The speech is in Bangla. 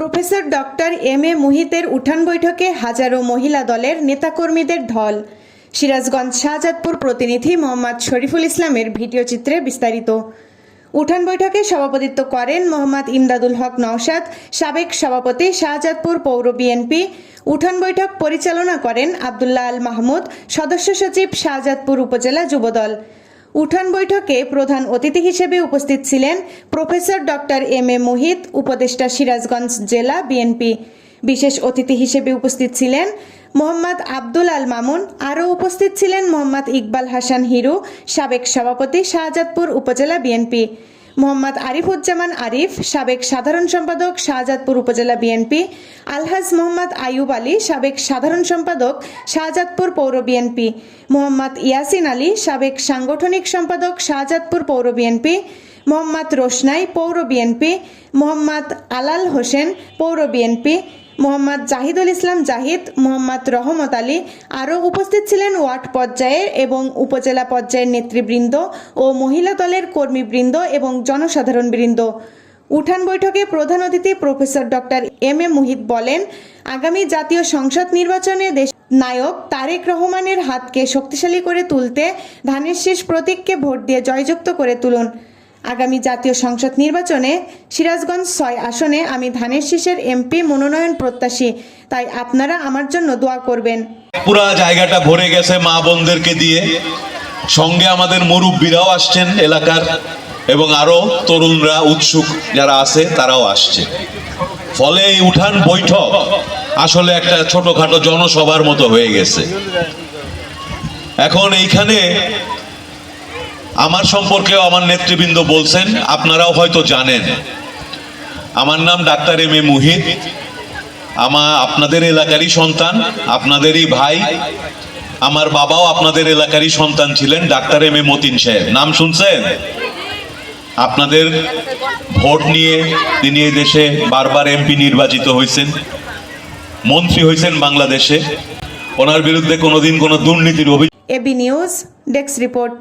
প্রফেসর ডক্টর এম এ মুহিতের উঠান বৈঠকে হাজারো মহিলা দলের নেতাকর্মীদের ঢল। সিরাজগঞ্জ শাহজাদপুর প্রতিনিধি মোহাম্মদ শরীফুল ইসলামের ভিডিও চিত্রে বিস্তারিত। উঠান বৈঠকে সভাপতিত্ব করেন মোহাম্মদ ইমদাদুল হক নওশাদ, সাবেক সভাপতি শাহজাদপুর পৌর বিএনপি। উঠান বৈঠক পরিচালনা করেন আবদুল্লাহ আল মাহমুদ, সদস্য সচিব শাহজাদপুর উপজেলা যুবদল। উঠান বৈঠকে প্রধান অতিথি হিসেবে উপস্থিত ছিলেন professor doctor M A Mohit, উপদেষ্টা সিরাজগঞ্জ জেলা বিএনপি। বিশেষ অতিথি হিসেবে উপস্থিত ছিলেন মোহাম্মদ আব্দুল আল মামুন। আরও উপস্থিত ছিলেন মোহাম্মদ ইকবাল হাসান হিরু, সাবেক সভাপতি শাহজাদপুর উপজেলা বিএনপি। মোহাম্মদ আরিফুজ্জামান আরিফ, সাবেক সাধারণ সম্পাদক শাহজাদপুর উপজেলা বিএনপি, আলহাজ মোহাম্মদ আইয়ুব আলী, সাবেক সাধারণ সম্পাদক শাহজাদপুর পৌর বিএনপি, মোহাম্মদ ইয়াসিন আলী, সাবেক সাংগঠনিক সম্পাদক শাহজাদপুর পৌর বিএনপি, মোহাম্মদ রোশনাই পৌর বিএনপি, মোহাম্মদ আলাল হোসেন পৌর বিএনপি মোহাম্মদ জাহিদুল ইসলাম জাহিদ, মোহাম্মদ রহমত আলী আরও উপস্থিত ছিলেন ওয়ার্ড পর্যায়ের এবং উপজেলা পর্যায়ের নেতৃবৃন্দ ও মহিলা দলের কর্মীবৃন্দ এবং জনসাধারণ বৃন্দ উঠান বৈঠকে প্রধান অতিথি professor doctor M A Muhit বলেন, আগামী জাতীয় সংসদ নির্বাচনে দেশ নায়ক তারেক রহমানের হাতকে শক্তিশালী করে তুলতে ধানের শেষ প্রতীককে ভোট দিয়ে জয়যুক্ত করে তুলুন। আগামী জাতীয় সংসদ নির্বাচনে সিরাজগঞ্জ ছয় আসনে আমি ধানের শীষের এমপি মনোনয়ন প্রত্যাশী। তাই আপনারা আমার জন্য দোয়া করবেন। পুরা জায়গাটা ভরে গেছে মা বোনদেরকে দিয়ে। সঙ্গে আমাদের মুরব্বীরাও আসছেন এলাকার এবং আরও তরুণরা উৎসুক যারা আছে তারাও আসছে। ফলে এই উঠান বৈঠক আসলে একটা ছোটখাটো জনসভার মতো হয়ে গেছে। এখন এইখানে আমার সম্পর্কেও আমার নেতৃবৃন্দ বলছেন, আপনারাও হয়তো জানেন। আমার নাম ডাক্তার এম এ মুহিত। আমার আপনাদের এলাকারই সন্তান, আপনাদেরই ভাই। আমার বাবাও আপনাদের এলাকারই সন্তান ছিলেন, ডাক্তার এম এ মতিন সাহেব। নাম শুনছেন? আপনাদের ভোট নিয়ে তিনি এই দেশে বারবার এমপি নির্বাচিত হয়েছেন, মন্ত্রী হয়েছেন বাংলাদেশে। ওনার বিরুদ্ধে কোনোদিন কোনো দুর্নীতির অভিযোগ এবি নিউজ, ডেস্ক রিপোর্ট।